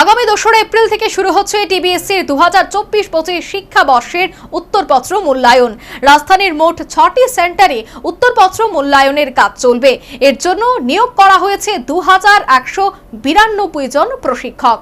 আগামী দোসরা এপ্রিল থেকে শুরু হচ্ছে টিবিএসসির দু হাজার চব্বিশ পঁচিশ শিক্ষাবর্ষের উত্তরপত্র মূল্যায়ন। রাজধানীর মোট ছটি সেন্টারে উত্তরপত্র মূল্যায়নের কাজ চলবে। এর জন্য নিয়োগ করা হয়েছে দু হাজার একশো বিরানব্বই জন প্রশিক্ষক।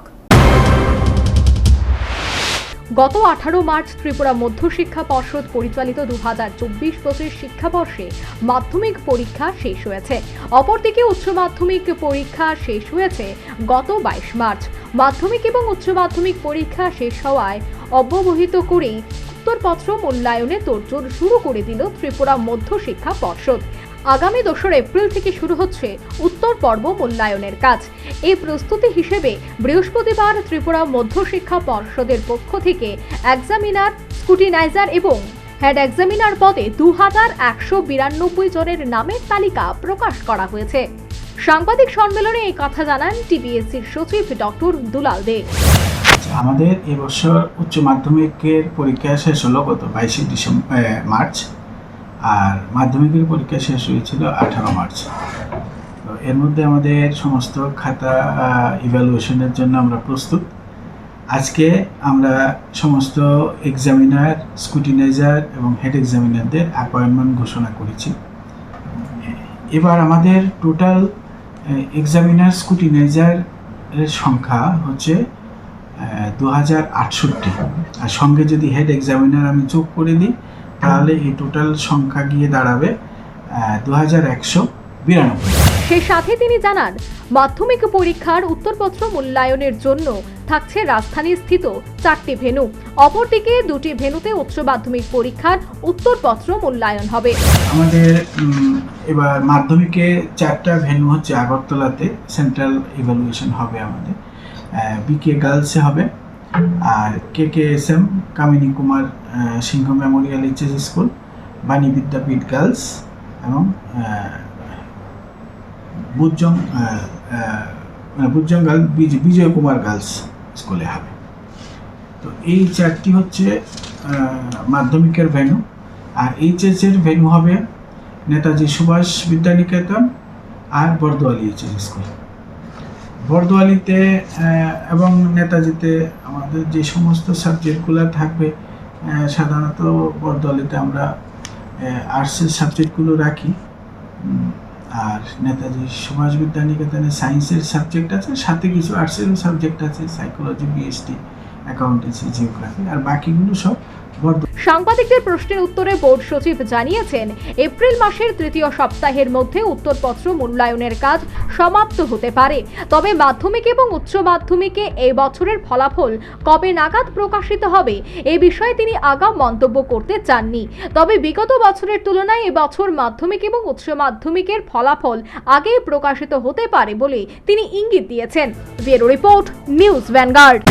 গত আঠারো মার্চ ত্রিপুরা মধ্যশিক্ষা পর্ষদ পরিচালিত দু হাজার চব্বিশ পঁচিশ শিক্ষাবর্ষে মাধ্যমিক পরীক্ষা শেষ হয়েছে। অপরদিকে উচ্চ মাধ্যমিক পরীক্ষা শেষ হয়েছে গত বাইশ মার্চ। মাধ্যমিক এবং উচ্চ মাধ্যমিক পরীক্ষা শেষ হওয়ায় অব্যবহিত করেই উত্তরপত্র মূল্যায়নে তোড়জোড় শুরু করে দিল ত্রিপুরা মধ্যশিক্ষা পর্ষদ। আগামী দোসরা এপ্রিল থেকে শুরু হচ্ছে উত্তর পর্ব মূল্যায়নের কাজ। এই প্রস্তুতি হিসেবে বৃহস্পতিবার ত্রিপুরা মধ্যশিক্ষা পর্ষদের পক্ষ থেকে এক্সামিনার স্কুটিনাইজার এবং হেড এক্সামিনার পদে দু হাজার একশো বিরানব্বই জনের নামের তালিকা প্রকাশ করা হয়েছে। সাংবাদিক সম্মেলনে এই কথা জানান টিবিএসসির সচিব ডক্টর দুলাল দে। আমাদের এবছর উচ্চ মাধ্যমিকের পরীক্ষা শেষ হলো গত বাইশে ডিসেম্বর মার্চ। আর মাধ্যমিকের পরীক্ষা শেষ হয়েছিল আঠারো মার্চ। তো এর মধ্যে আমাদের সমস্ত খাতা ইভ্যালুয়েশনের জন্য আমরা প্রস্তুত। আজকে আমরা সমস্ত এক্সামিনার স্কুটিনাইজার এবং হেড এক্সামিনারদের অ্যাপয়েন্টমেন্ট ঘোষণা করেছি। এবার আমাদের টোটাল এক্সামিনার স্কুটিনাইজারের সংখ্যা হচ্ছে দু হাজার আটষট্টি। আর সঙ্গে যদি হেড এক্সামিনার আমি যোগ করে দিই তাহলে এই টোটাল সংখ্যা গিয়ে দাঁড়াবে দু হাজার একশো বিরানব্বই। সেই সাথে তিনি জানান মাধ্যমিক পরীক্ষার উত্তরপত্র মূল্যায়নের জন্য থাকছে রাজধানী স্থিত চারটি ভেনু। অপরদিকে দুটি ভেনুতে উচ্চ মাধ্যমিক পরীক্ষার উত্তরপত্র মূল্যায়ন হবে। আমাদের এবার মাধ্যমিকে চারটা ভেন্যু হচ্ছে আগরতলাতে সেন্ট্রাল ইভ্যালুয়েশন হবে আমাদের। বিকে গার্লসে হবে। আর K K S M Kamini Kumar Singh memorial HS school Bani Vidyapith girls এবং বুজং বুজং গার্লস বিজয় কুমার গার্লস স্কুলে হবে। তো এই চারটি হচ্ছে মাধ্যমিকের ভেন্যু আর এইচএস এর ভেন্যু হবে নেতাজি সুভাষ বিদ্যানিকেতন আর বর্দোয়ালি এইচএস স্কুল বর্দোয়ালিতে এবং নেতাজিতে আমাদের যে সমস্ত সাবজেক্টগুলো থাকবে সাধারণত বর্দোয়ালিতে আমরা আর্টসের সাবজেক্টগুলো রাখি। আর নেতাজি সুভাষ বিদ্যানিকেতনে সায়েন্সের সাবজেক্ট আছে, সাথে কিছু আর্টসেরও সাবজেক্ট আছে সাইকোলজি বিএসটি অ্যাকাউন্টেন্সি জিওগ্রাফি আর বাকিগুলো সব সাংবাদিকদের প্রশ্নের উত্তরে বোর্ড সচিব জানিয়েছেন, এপ্রিল মাসের তৃতীয় সপ্তাহের মধ্যে উত্তরপত্র মূল্যায়নের কাজ সমাপ্ত হতে পারে। তবে মাধ্যমিক এবং উচ্চ মাধ্যমিকে এই বছরের ফলাফল কবে নাগাদ প্রকাশিত হবে, এ বিষয়ে তিনি আগাম মন্তব্য করতে চাননি। তবে বিগত বছরের তুলনায় এবছর মাধ্যমিক এবং উচ্চ মাধ্যমিকের ফলাফল আগেই প্রকাশিত হতে পারে বলে তিনি ইঙ্গিত দিয়েছেন। Report, news Vanguard.